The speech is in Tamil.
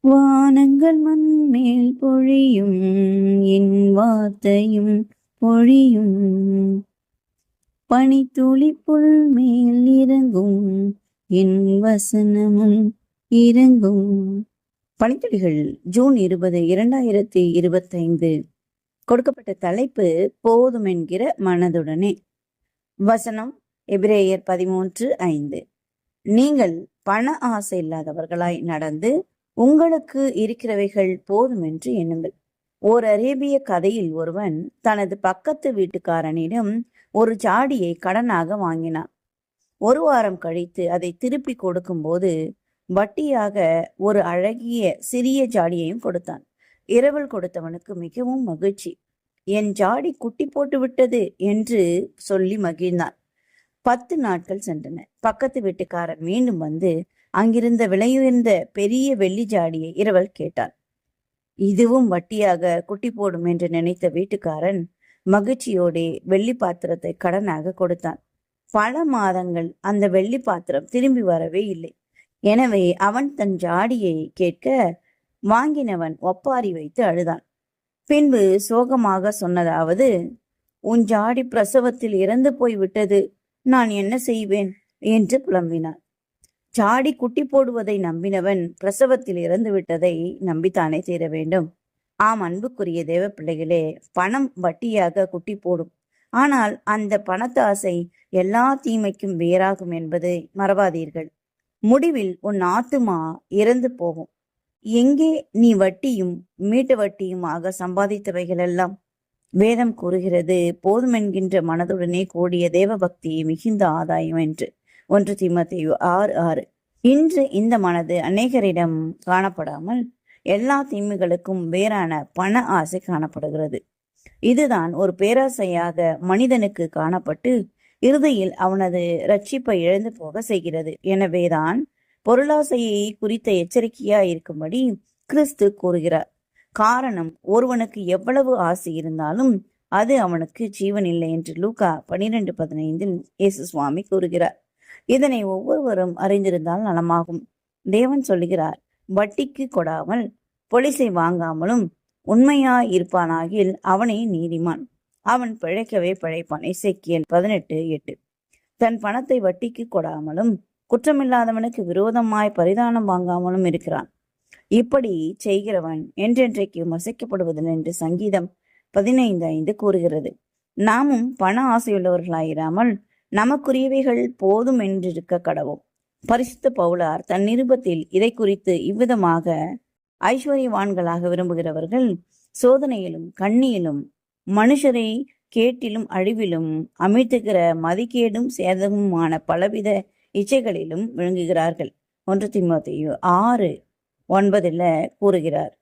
வானங்கள் மண்மேல் பொழியும் என் வார்த்தையும் பொழியும். பனித்துளி புல் மேல் இறங்கும் என் வசனமும் இறங்கும். பனித்துளிகள் ஜூன் இருபது இரண்டாயிரத்தி இருபத்தைந்து. கொடுக்கப்பட்ட தலைப்பு போதும் என்கிற மனதுடனே. வசனம் எபிரேயர் பதிமூன்று ஐந்து. நீங்கள் பண ஆசை இல்லாதவர்களாய் நடந்து உங்களுக்கு இருக்கிறவைகள் போதும் என்று எண்ணுங்கள். ஓர் அரேபிய கதையில் ஒருவன் தனது பக்கத்து வீட்டுக்காரனிடம் ஒரு ஜாடியை கடனாக வாங்கினான். ஒரு வாரம் கழித்து அதை திருப்பி கொடுக்கும்போது வட்டியாக ஒரு அழகிய சிறிய ஜாடியையும் கொடுத்தான். இரவல் கொடுத்தவனுக்கு மிகவும் மகிழ்ச்சி. என் ஜாடி குட்டி போட்டு விட்டது என்று சொல்லி மகிழ்ந்தான். பத்து நாட்கள் சென்றன. பக்கத்து வீட்டுக்காரர் மீண்டும் வந்து அங்கிருந்த விலையுயர்ந்த பெரிய வெள்ளி ஜாடியை இரவல் கேட்டான். இதுவும் வட்டியாக குட்டி போடும் என்று நினைத்த வீட்டுக்காரன் மகிழ்ச்சியோடே வெள்ளி பாத்திரத்தை கடனாக கொடுத்தான். பல மாதங்கள் அந்த வெள்ளி பாத்திரம் திரும்பி வரவே இல்லை. எனவே அவன் தன் ஜாடியை கேட்க வாங்கினவன் ஒப்பாரி வைத்து அழுதான். பின்பு சோகமாக சொன்னதாவது உன் ஜாடி பிரசவத்தில் இறந்து போய் விட்டது நான் என்ன செய்வேன்? என்று புலம்பினான். ஜாடி குட்டி போடுவதை நம்பினவன் பிரசவத்தில் இறந்து விட்டதை நம்பித்தானே தீர வேண்டும். ஆம் அன்புக்குரிய தேவ பிள்ளைகளே பணம் வட்டியாக குட்டி போடும். ஆனால் அந்த பணத்தாசை எல்லா தீமைக்கும் வேறாகும் என்பதை மறவாதீர்கள். முடிவில் உன் ஆத்துமா இறந்து போகும். எங்கே நீ வட்டியும் மீட்டு வட்டியுமாக சம்பாதித்தவைகள் எல்லாம் வேதம் கூறுகிறது போதும் என்கின்ற மனதுடனே கூடிய தேவ பக்தியை மிகுந்த ஆதாயம் என்று. ஒன்று தீமத்தையு ஆறு ஆறு. இன்று இந்த மனது அநேகரிடம் காணப்படாமல் எல்லா தீமைகளுக்கும் வேறான பண ஆசை காணப்படுகிறது. இதுதான் ஒரு பேராசையாக மனிதனுக்கு காணப்பட்டு இறுதியில் அவனது ரட்சிப்பை இழந்து போக செய்கிறது. எனவேதான் பொருளாசையை குறித்த எச்சரிக்கையா இருக்கும்படி கிறிஸ்து கூறுகிறார். காரணம் ஒருவனுக்கு எவ்வளவு ஆசை இருந்தாலும் அது அவனுக்கு ஜீவன் இல்லை என்று லூகா பனிரெண்டு பதினைந்தில் இயேசு சுவாமி கூறுகிறார். இதனை ஒவ்வொருவரும் அறிந்திருந்தால் நலமாகும். தேவன் சொல்லுகிறார் வட்டிக்கு கொடாமல் பொலிசை வாங்காமலும் உண்மையாய் இருப்பானாகில் அவனே நீதிமான். அவன் பிழைக்கவே பிழைப்பான். இசைக்கியல் பதினெட்டு எட்டு. தன் பணத்தை வட்டிக்கு கொடாமலும் குற்றமில்லாதவனுக்கு விரோதமாய் பரிதானம் வாங்காமலும் இருக்கிறான். இப்படி செய்கிறவன் என்றென்றைக்கு வசைக்கப்படுவதில்லை என்று சங்கீதம் பதினைந்து ஐந்து கூறுகிறது. நாமும் பண ஆசையுள்ளவர்களாயிராமல் நமக்குரியவைகள் போதும் என்றிருக்க கடவோம் பரிசுத்த பவுலார் தன் நிருபத்தில் இதை குறித்து இவ்விதமாக ஐஸ்வர்யவான்களாக விரும்புகிறவர்கள் சோதனையிலும் கண்ணியிலும் மனுஷரை கேட்டிலும் அழிவிலும் அமைத்துகிற மதிக்கேடும் சேதமுமான பலவித இச்சைகளிலும் விளங்குகிறார்கள். ஒன்று திமுத்தையு ஆறு ஒன்பதில் கூறுகிறார்.